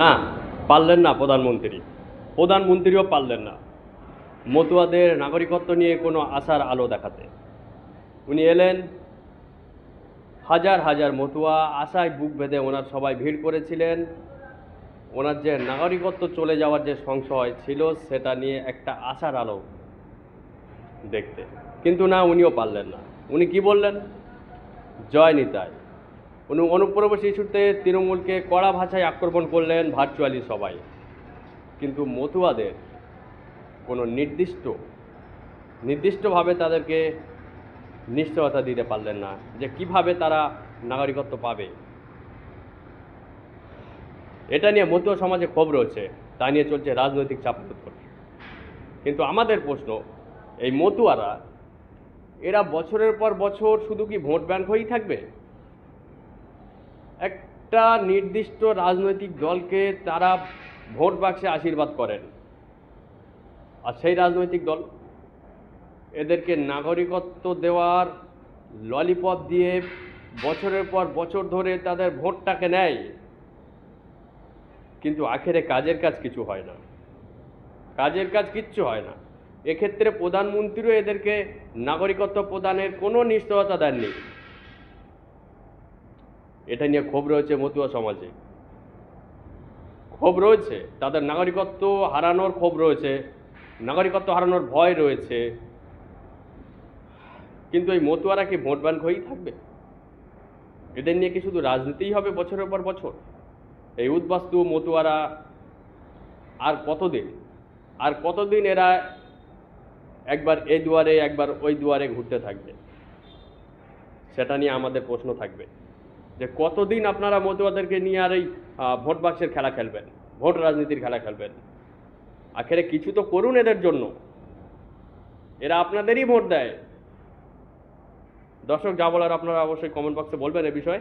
না পারলেন না প্রধানমন্ত্রী। প্রধানমন্ত্রীও পারলেন না। মতুয়াদের নাগরিকত্ব নিয়ে কোনো আশার আলো দেখাতে। উনি এলেন, হাজার হাজার মতুয়া আশায় বুক বেঁধে ওনার সবাই ভিড় করেছিলেন। ওনার যে নাগরিকত্ব চলে যাওয়ার যে সংশয় ছিল, সেটা নিয়ে একটা আশার আলো দেখতে। কিন্তু না, উনিও পারলেন না। উনি কি বললেন? জয় উনি অনুপ্রবেশ ইস্যুতে তৃণমূলকে কড়া ভাষায় আক্রমণ করলেন ভার্চুয়ালি সবাই। কিন্তু মতুয়াদের কোনো নির্দিষ্ট, নির্দিষ্টভাবে তাদেরকে নিশ্চয়তা দিতে পারলেন না যে কীভাবে তারা নাগরিকত্ব পাবে। এটা নিয়ে মতুয়া সমাজে ক্ষোভ রয়েছে, তা নিয়ে চলছে রাজনৈতিক চাপ কিন্তু আমাদের প্রশ্ন, এই মতুয়ারা, এরা বছরের পর বছর শুধু কি ভোট ব্যাংক হয়েই থাকবে? একটা নির্দিষ্ট রাজনৈতিক দলকে তারা ভোট বাক্সে আশীর্বাদ করেন। আর সেই রাজনৈতিক দল এদেরকে নাগরিকত্ব দেওয়ার ললিপপ দিয়ে বছরের পর বছর ধরে তাদের ভোটটাকে নেয়। কিন্তু আখেরে কাজের কাজ কিছু হয় না। কাজের কাজ কিচ্ছু হয় না। এক্ষেত্রে প্রধানমন্ত্রীও এদেরকে নাগরিকত্ব প্রদানের কোনো নিশ্চয়তা দেননি। এটা নিয়ে ক্ষোভ রয়েছে মতুয়া সমাজে। ক্ষোভ রয়েছে, তাদের নাগরিকত্ব হারানোর ক্ষোভ রয়েছে, নাগরিকত্ব হারানোর ভয় রয়েছে। কিন্তু এই মতুয়ারা কি ভোট ব্যাংক হয়েই থাকবে? এদের নিয়ে কি শুধু রাজনীতিই হবে বছরের পর বছর? এই উদ্বাস্তু মতুয়ারা আর কতদিন? আর কতদিন এরা একবার এই দুয়ারে, একবার ওই দুয়ারে ঘুরতে থাকবে? সেটা নিয়ে আমাদের প্রশ্ন থাকবে। যে কতদিন আপনারা মতুয়াদেরকে নিয়ে আর এই ভোট বাক্সের খেলা খেলবেন, ভোট রাজনীতির খেলা খেলবেন? আখেরে কিছু তো করুন এদের জন্য। এরা আপনাদেরই ভোট দেয়। দর্শক, যা বলার আপনারা অবশ্যই কমেন্ট বক্সে বলবেন এ বিষয়ে।